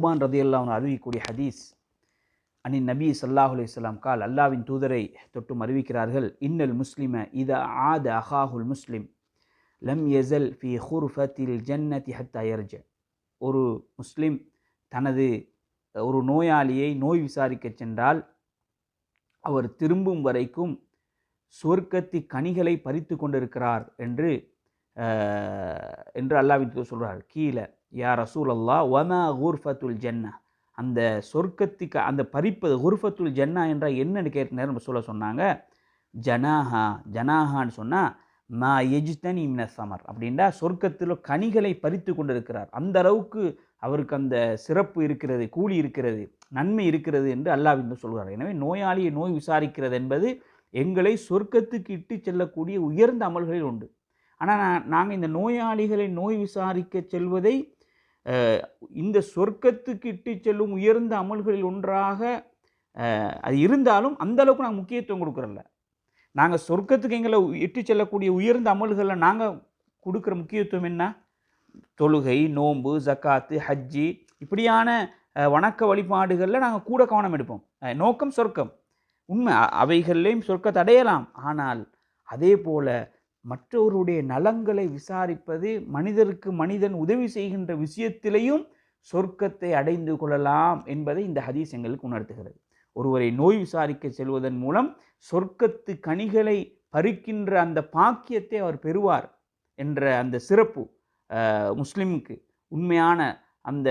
உமான் ரதியல்லா அவன் அறிவிக்கக்கூடிய ஹதீஸ். அனின் நபி சல்லாஹ் அலிஸ்லாம் கால் அல்லாவின் தூதரை தொட்டும் அறிவிக்கிறார்கள் இன்னல் முஸ்லிம இத ஆத அஹாஹுல் முஸ்லிம் லம் எசல் ஃபி ஹுர்ஃபத்தில் ஜன்னதி ஹத்தா யர்ஜ. ஒரு முஸ்லிம் தனது ஒரு நோயாளியை நோய் விசாரிக்கச் சென்றால் அவர் திரும்பும் வரைக்கும் சொர்க்கத்தி கனிகளை பறித்து கொண்டிருக்கிறார் என்று என்று அல்லாவின் தூதர் சொல்கிறார் கீழே யா ரசூல் அல்லா வமா ஹூர்ஃபத்துல் ஜன்னா. அந்த சொர்க்கத்துக்கு அந்த பறிப்பது குர்ஃபத்துல் ஜன்னா என்றால் என்னன்னு கேட்ட நேரம் சொல்ல சொன்னாங்க. ஜனாஹா ஜனாஹான்னு சொன்னால் மா எஜ்தனி மின சமர். அப்படின்னா சொர்க்கத்தில் கனிகளை பறித்து கொண்டிருக்கிறார். அந்த அளவுக்கு அவருக்கு அந்த சிறப்பு இருக்கிறது கூலி இருக்கிறது நன்மை இருக்கிறது என்று அல்லாஹ் சொல்கிறார். எனவே நோயாளியை நோய் விசாரிக்கிறது என்பது எங்களை சொர்க்கத்துக்கு இட்டு செல்லக்கூடிய உயர்ந்த அமல்களில் உண்டு. ஆனால் நாங்கள் இந்த நோயாளிகளை நோய் விசாரிக்க செல்வதை இந்த சொர்க்கத்துக்கு இட்டு செல்லும் உயர்ந்த அமல்களில் ஒன்றாக அது இருந்தாலும் அந்த அளவுக்கு நாங்கள் முக்கியத்துவம் கொடுக்குறோம்ல நாங்கள் சொர்க்கத்துக்கு எங்களை இட்டு செல்லக்கூடிய உயர்ந்த அமல்களில் நாங்கள் கொடுக்குற முக்கியத்துவம் என்ன? தொழுகை நோன்பு ஜக்காத்து ஹஜ்ஜி இப்படியான வணக்க வழிபாடுகளில் நாங்கள் கூட கவனம் எடுப்போம். நோக்கம் சொர்க்கம். உண்மை அவைகள்லேயும் சொர்க்கத்தை அடையலாம். ஆனால் அதே போல் மற்றவருடைய நலங்களை விசாரிப்பது மனிதருக்கு மனிதன் உதவி செய்கின்ற விஷயத்திலையும் சொர்க்கத்தை அடைந்து கொள்ளலாம் என்பதை இந்த ஹதீஸ் எங்களுக்கு உணர்த்துகிறது. ஒருவரை நோய் விசாரிக்க செல்வதன் மூலம் சொர்க்கத்து கனிகளை பறிக்கின்ற அந்த பாக்கியத்தை அவர் பெறுவார் என்ற அந்த சிறப்பு அஹ், முஸ்லிமுக்கு உண்மையான அந்த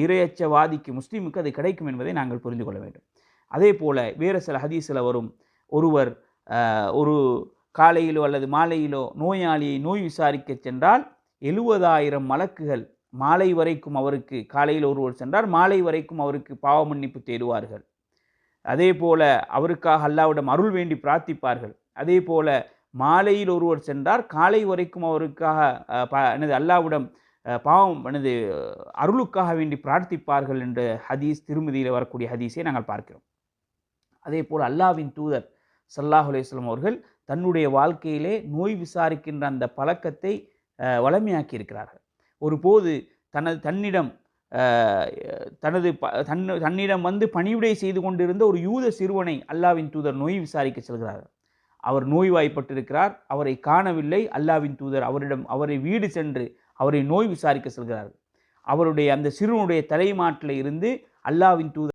இரையச்சவாதிக்கு முஸ்லீமுக்கு அது கிடைக்கும் என்பதை நாங்கள் புரிந்து கொள்ள வேண்டும். அதே போல் வேறு சில ஹதீஸில் வரும் ஒருவர் ஒரு காலையிலோ அல்லது மாலையிலோ நோயாளியை நோய் விசாரிக்க சென்றால் எழுபதாயிரம் மலக்குகள் மாலை வரைக்கும் அவருக்கு காலையில் ஒருவர் சென்றார் மாலை வரைக்கும் அவருக்கு பாவ மன்னிப்பு தேடுவார்கள். அதே போல அவருக்காக அல்லாவிடம் அருள் வேண்டி பிரார்த்திப்பார்கள். அதே போல மாலையில் ஒருவர் சென்றார் காலை வரைக்கும் அவருக்காக எனது அல்லாவிடம் பாவம் எனது அருளுக்காக வேண்டி பிரார்த்திப்பார்கள் என்ற ஹதீஸ் திருமதியில் வரக்கூடிய ஹதீஸை நாங்கள் பார்க்கிறோம். அதே போல் அல்லாவின் தூதர் சல்லாஹ் அலேஸ்லம் அவர்கள் தன்னுடைய வாழ்க்கையிலே நோய் விசாரிக்கின்ற அந்த பழக்கத்தை வளமையாக்கி இருக்கிறார்கள் ஒருபோது தனது தன்னிடம் தனது ப- தன் தன்னிடம் வந்து பணிவிடை செய்து கொண்டிருந்த ஒரு யூத சிறுவனை அல்லாவின் தூதர் நோய் விசாரிக்க செல்கிறார்கள். அவர் நோய்வாய்ப்பட்டிருக்கிறார். அவரை காணவில்லை. அல்லாவின் தூதர் அவரிடம் அவரை வீடு சென்று அவரை நோய் விசாரிக்க செல்கிறார்கள். அவருடைய அந்த சிறுவனுடைய தலைமாட்டில் இருந்து அல்லாவின் தூதர்